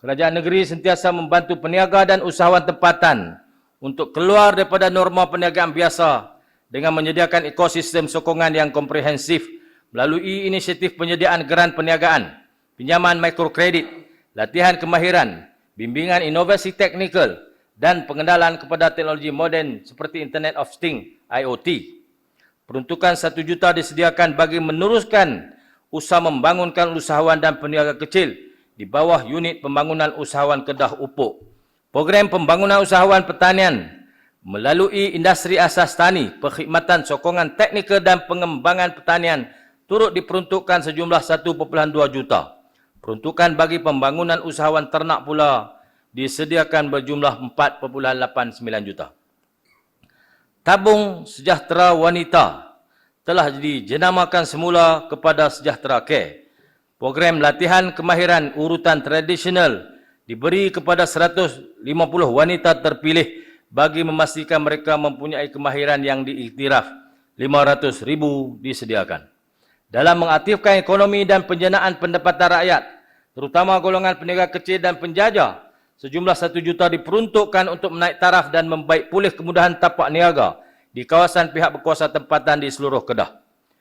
Kerajaan negeri sentiasa membantu peniaga dan usahawan tempatan untuk keluar daripada norma perniagaan biasa dengan menyediakan ekosistem sokongan yang komprehensif melalui inisiatif penyediaan geran perniagaan, pinjaman mikrokredit, latihan kemahiran, bimbingan inovasi teknikal dan pengenalan kepada teknologi moden seperti Internet of Things IoT. Peruntukan 1 juta disediakan bagi meneruskan usaha membangunkan usahawan dan peniaga kecil di bawah unit pembangunan usahawan Kedah Upuk. Program pembangunan usahawan pertanian melalui industri asas tani, perkhidmatan sokongan teknikal dan pengembangan pertanian turut diperuntukkan sejumlah 1.2 juta. Peruntukan bagi pembangunan usahawan ternak pula disediakan berjumlah 4.89 juta. Tabung Sejahtera Wanita telah dijenamakan semula kepada Sejahtera Care. Program latihan kemahiran urutan tradisional diberi kepada 150 wanita terpilih bagi memastikan mereka mempunyai kemahiran yang diiktiraf. 500 ribu disediakan. Dalam mengaktifkan ekonomi dan penjanaan pendapatan rakyat, terutama golongan peniaga kecil dan penjajah, sejumlah 1 juta diperuntukkan untuk menaik taraf dan membaik pulih kemudahan tapak niaga di kawasan pihak berkuasa tempatan di seluruh Kedah.